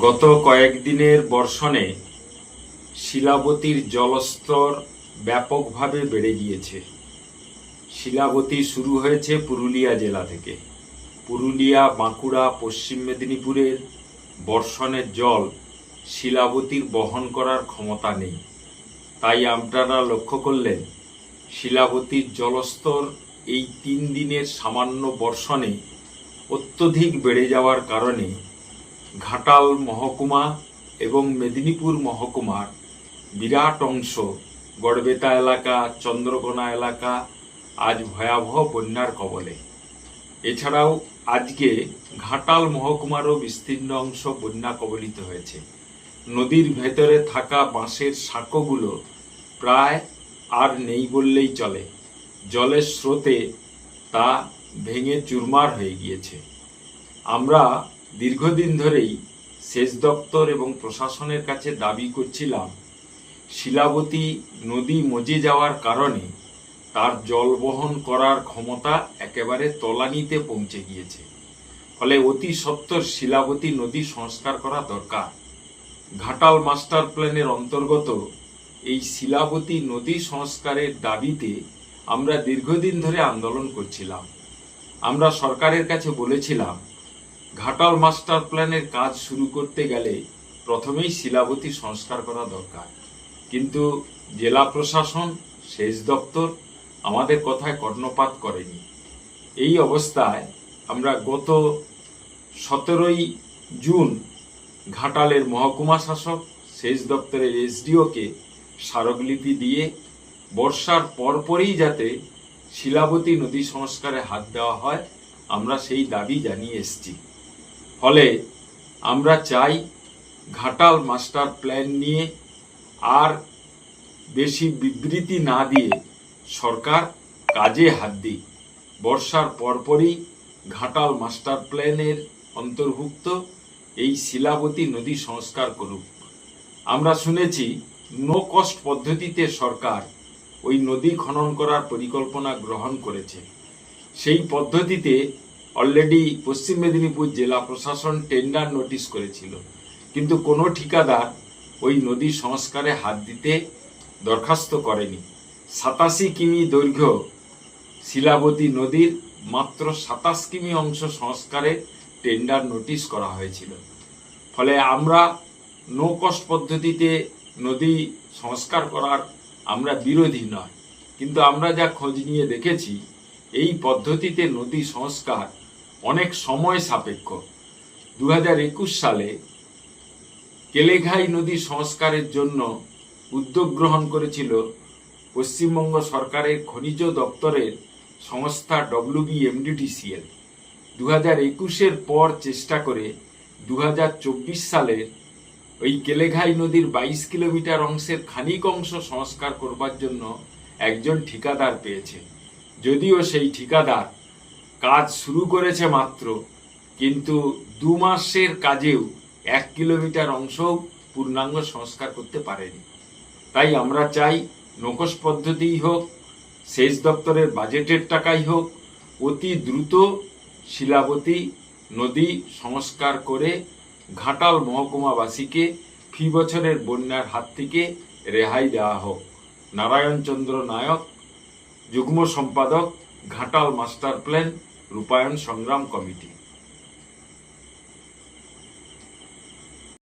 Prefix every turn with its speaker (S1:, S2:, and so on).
S1: গত কয়েকদিনের বর্ষণে শিলাবতীর জলস্তর ব্যাপকভাবে বেড়ে গিয়েছে। শিলাবতী শুরু হয়েছে পুরুলিয়া জেলা থেকে। পুরুলিয়া, বাঁকুড়া, পশ্চিম মেদিনীপুরের বর্ষণের জল শিলাবতীর বহন করার ক্ষমতা নেই। তাই আপনারা লক্ষ্য করলেন, শিলাবতীর জলস্তর এই তিন দিনের সামান্য বর্ষণে অত্যধিক বেড়ে যাওয়ার কারণে ঘাটাল মহকুমা এবং মেদিনীপুর মহকুমার বিরাট অংশ গড়বেতা এলাকা, চন্দ্রকোনা এলাকা, আজ ভয়াবহ বন্যার কবলে। এছাড়াও আজকে ঘাটাল মহকুমারও বিস্তীর্ণ অংশ বন্যা কবলিত হয়েছে। নদীর ভেতরে থাকা বাঁশের সাঁকোগুলো প্রায় আর নেই বললেই চলে। জলের স্রোতে তা ভেঙে চুরমার হয়ে গিয়েছে। আমরা দীর্ঘদিন ধরেই সেচ দপ্তর এবং প্রশাসনের কাছে দাবি করছিলাম, শিলাবতী নদী মজে যাওয়ার কারণে তার জল বহন করার ক্ষমতা একেবারে তলানিতে পৌঁছে গিয়েছে। ফলে অতি সত্বর শিলাবতী নদী সংস্কার করা দরকার। ঘাটাল মাস্টার প্ল্যানের অন্তর্গত এই শিলাবতী নদী সংস্কারের দাবিতে আমরা দীর্ঘদিন ধরে আন্দোলন করছিলাম। আমরা সরকারের কাছে বলেছিলাম ঘাটাল মাস্টার প্ল্যানের কাজ শুরু করতে গেলে প্রথমেই শিলাবতী সংস্কার করা দরকার। কিন্তু জেলা প্রশাসন, সেচ দপ্তর আমাদের কথায় কর্ণপাত করেনি। এই অবস্থায় আমরা গত সতেরোই জুন ঘাটালের মহকুমা শাসক, সেচ দপ্তরের এসডিওকে স্মারকলিপি দিয়ে বর্ষার পরপরই যাতে শিলাবতী নদী সংস্কারে হাত দেওয়া হয়, আমরা সেই দাবি জানিয়ে এসেছি। ফলে আমরা চাই ঘাটাল মাস্টার প্ল্যান নিয়ে আর বেশি বিবৃতি না দিয়ে সরকার কাজে হাত দিক। বর্ষার পরপরই ঘাটাল মাস্টার প্ল্যানের অন্তর্ভুক্ত এই শিলাবতী নদী সংস্কার করুক। আমরা শুনেছি, নো কস্ট পদ্ধতিতে সরকার ওই নদী খনন করার পরিকল্পনা গ্রহণ করেছে। সেই পদ্ধতিতে অলরেডি পশ্চিম মেদিনীপুর জেলা প্রশাসন টেন্ডার নোটিশ করেছিল। কিন্তু কোনো ঠিকাদার ওই নদী সংস্কারে হাত দিতে দরখাস্ত করেনি। সাতাশি কিমি দৈর্ঘ্য শিলাবতী নদীর মাত্র সাতাশ কিমি অংশ সংস্কারে টেন্ডার নোটিশ করা হয়েছিল। ফলে আমরা নো কস্ট পদ্ধতিতে নদী সংস্কার করার আমরা বিরোধী নয়। কিন্তু আমরা যা খোঁজ নিয়ে দেখেছি, এই পদ্ধতিতে নদী সংস্কার অনেক সময় সাপেক্ষ। দু একুশ সালে কেলেঘাই নদী সংস্কারের জন্য উদ্যোগ গ্রহণ করেছিল পশ্চিমবঙ্গ সরকারের খনিজ দপ্তরের সংস্থা ডব্লিউবিএমডিটিসিএল দু হাজার একুশের পর চেষ্টা করে দু হাজার চব্বিশ সালের ওই কেলেঘাই নদীর বাইশ কিলোমিটার অংশের খানিক অংশ সংস্কার করবার জন্য একজন ঠিকাদার পেয়েছে। যদিও সেই ঠিকাদার কাজ শুরু করেছে মাত্র, কিন্তু দু মাসের কাজেও এক কিলোমিটার অংশ পূর্ণাঙ্গ সংস্কার করতে পারেনি। তাই আমরা চাই নকশ পদ্ধতিই হোক, সেচ দপ্তরের বাজেটের টাকাই হোক, অতি দ্রুত শিলাবতী নদী সংস্কার করে ঘাটাল মহকুমাবাসীকে ফি বছরের বন্যার হাত থেকে রেহাই দেওয়া হোক। নারায়ণচন্দ্র নায়ক, যুগ্ম সম্পাদক, ঘাটাল মাস্টার প্ল্যান রূপায়ণ সংগ্রাম কমিটি।